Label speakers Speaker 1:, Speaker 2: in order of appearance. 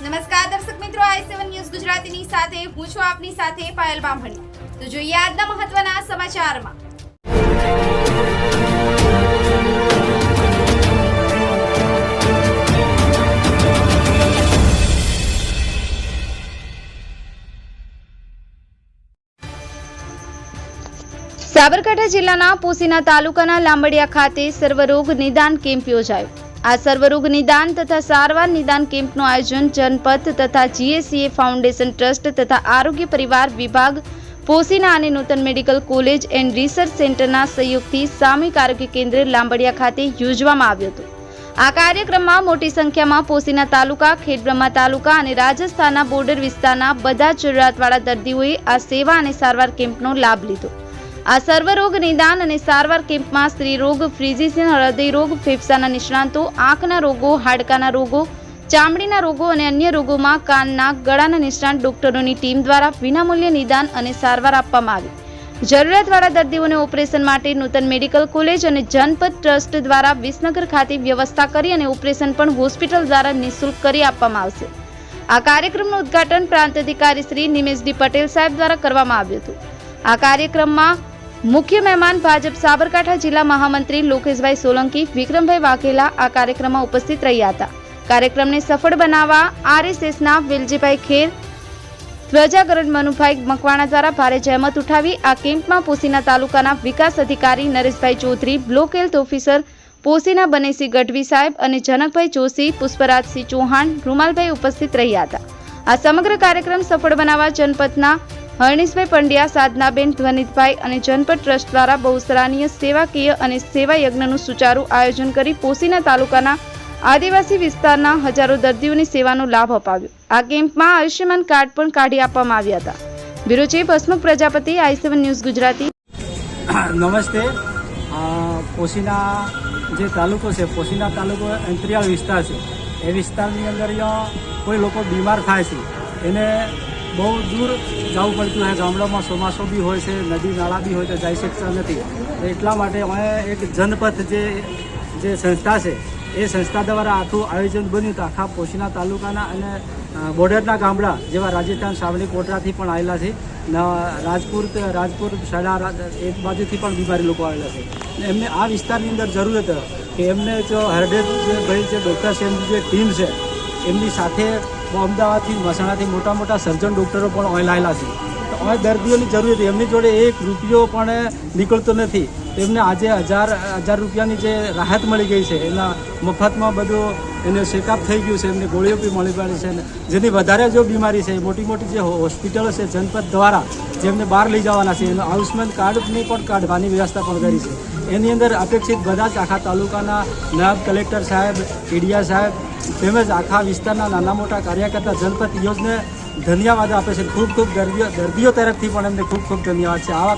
Speaker 1: નમસ્કાર, દર્શક મિત્રો, આઈ સેવન ન્યૂઝ ગુજરાતીની સાથે, હું છું આપની સાથે પાયલ બામણી. તો જોઈએ આજના મહત્વના સમાચારમાં. સાબરકાંઠા જિલ્લાના પોસીના તાલુકાના લાંબડિયા ખાતે સર્વરોગ નિદાન કેમ્પ યોજાયો. આ સર્વરોગ નિદાન તથા સારવાર નિદાન કેમ્પનું આયોજન જનપથ તથા જીએસસીએ ફાઉન્ડેશન ટ્રસ્ટ તથા આરોગ્ય પરિવાર વિભાગ, પોસીના અને Nutan medical college and research સેન્ટરના સહયોગથી સામૂહિક આરોગ્ય કેન્દ્ર લાંબડિયા ખાતે યોજવામાં આવ્યો હતો. આ કાર્યક્રમમાં મોટી સંખ્યામાં પોસીના તાલુકા, ખેડબ્રહ્મા તાલુકા અને રાજસ્થાનના બોર્ડર વિસ્તારના બધા જ જરૂરિયાતવાળા દર્દીઓએ આ સેવા અને સારવાર કેમ્પનો લાભ લીધો. આ સર્વરોગ નિદાન અને સારવાર કેમ્પમાં સ્ત્રીરોગ ફ્રીઝિશિયન હૃદય રોગ, ફેફસાના નિષ્ણાંતો, આંખના રોગો, હાડકાના રોગો, ચામડીના રોગો અને અન્ય રોગોમાં કાનના ગળાના નિષ્ણાંત ડોક્ટરોની ટીમ દ્વારા વિનામૂલ્ય નિદાન અને સારવાર આપવામાં આવી. જરૂરિયાતવાળા દર્દીઓને ઓપરેશન માટે નૂતન મેડિકલ કોલેજ અને જનપદ ટ્રસ્ટ દ્વારા વિસનગર ખાતે વ્યવસ્થા કરી અને ઓપરેશન પણ હોસ્પિટલ દ્વારા નિઃશુલ્ક કરી આપવામાં આવશે. આ કાર્યક્રમનું ઉદ્ઘાટન પ્રાંત અધિકારી શ્રી નિમેશડી પટેલ સાહેબ દ્વારા કરવામાં આવ્યું હતું. આ કાર્યક્રમમાં મુખ્ય મહેમાન ભાજપ સાબરકાંઠા જિલ્લા મહામંત્રી લોકેશભાઈ સોલંકી, વિક્રમભાઈ વાઘેલા આ કાર્યક્રમમાં ઉપસ્થિત રહ્યા હતા. કાર્યક્રમને સફળ બનાવવા આરએસએસના વેલજીભાઈ ખેર ધ્વજાગરણ મનુભાઈ મકવાણા દ્વારા ભારે જહેમત ઉઠાવી આ કેમ્પમાં પોસીના તાલુકાના વિકાસ અધિકારી Nareshbhai Chaudhary, block health officer Posina Banesi Gadhvi સાહેબ અને જનકભાઈ જોશી, પુષ્પરાજસિંહ ચૌહાણ, રૂમાલભાઈ ઉપસ્થિત રહ્યા હતા. આ સમગ્ર કાર્યક્રમ સફળ બનાવવા જનપથના હરણીશભાઈ પંડ્યા, સાધનાબેન ધ્વનિતભાઈ અને જનપદ ટ્રસ્ટ દ્વારા બહુ સરાહનીય સેવાકીય અને સેવા યજ્ઞનું સુચારુ આયોજન કરી પોસીના તાલુકાના આદિવાસી વિસ્તારના હજારો દર્દીઓની સેવાનો લાભ અપાવ્યો. આ કેમ્પમાં આયુષ્યમાન કાર્ડ પણ કાઢી આપવામાં આવ્યા હતા. Bureau chief Hasmukh Prajapati, I seven news Gujarati.
Speaker 2: નમસ્તે. પોશીના જે તાલુકો છે પોશીના તાલુકો અંતરિયાળ વિસ્તાર છે, એ વિસ્તારની અંદર કોઈ લોકો બીમાર થાય છે. એને બહુ દૂર જવું પડતું. હોય ગામડામાં ચોમાસો બી હોય છે, નદી, નાળા બી હોય તો જઈ શકતા નથી. એટલા માટે અમે એક જનપથ જે જે સંસ્થા છે, એ સંસ્થા દ્વારા આખું આયોજન બન્યું તો આખા પોશીના તાલુકાના અને બોર્ડરના ગામડા જેવા રાજસ્થાન સાવલી કોટરાથી પણ આવેલા છે. રાજપુર રાજપુર શાળા એક બાજુથી પણ બીમારી લોકો આવેલા છે. એમને આ વિસ્તારની અંદર જરૂર હતી કે એમને જો હરડેજ ભાઈ જે ડૉક્ટર છે, એમની જે ટીમ છે, એમની સાથે અમદાવાદથી મહેસાણાથી મોટા મોટા સર્જન ડૉક્ટરો પણ ઓયલાયેલા છે. તો અહીં દર્દીઓની જરૂર હતી. એમની જોડે એક રૂપિયો પણ નીકળતો નથી. એમને આજે હજાર હજાર રૂપિયાની જે રાહત મળી ગઈ છે, એના મફતમાં બધું એને ચેકઅપ થઈ ગયું છે, એમને ગોળીઓ બી મળી પડી છે. અને જેની વધારે જો બીમારી છે, મોટી મોટી જે હોસ્પિટલો છે, જનપદ દ્વારા જેમને બહાર લઈ જવાના છે, એનું આયુષ્યમાન કાર્ડની પણ કાઢવાની વ્યવસ્થા પણ કરી છે. એની અંદર અપેક્ષિત બધા જ આખા તાલુકાના નાયબ કલેક્ટર સાહેબ ઈડીયા સાહેબ તેમજ આખા વિસ્તારના નાના મોટા કાર્યકર્તા જનપ્રતિનિધિઓને ધન્યવાદ આપે છે. ખૂબ ખૂબ દર્દીઓ દર્દીઓ તરફથી પણ એમને ખૂબ ખૂબ ધન્યવાદ છે. આવા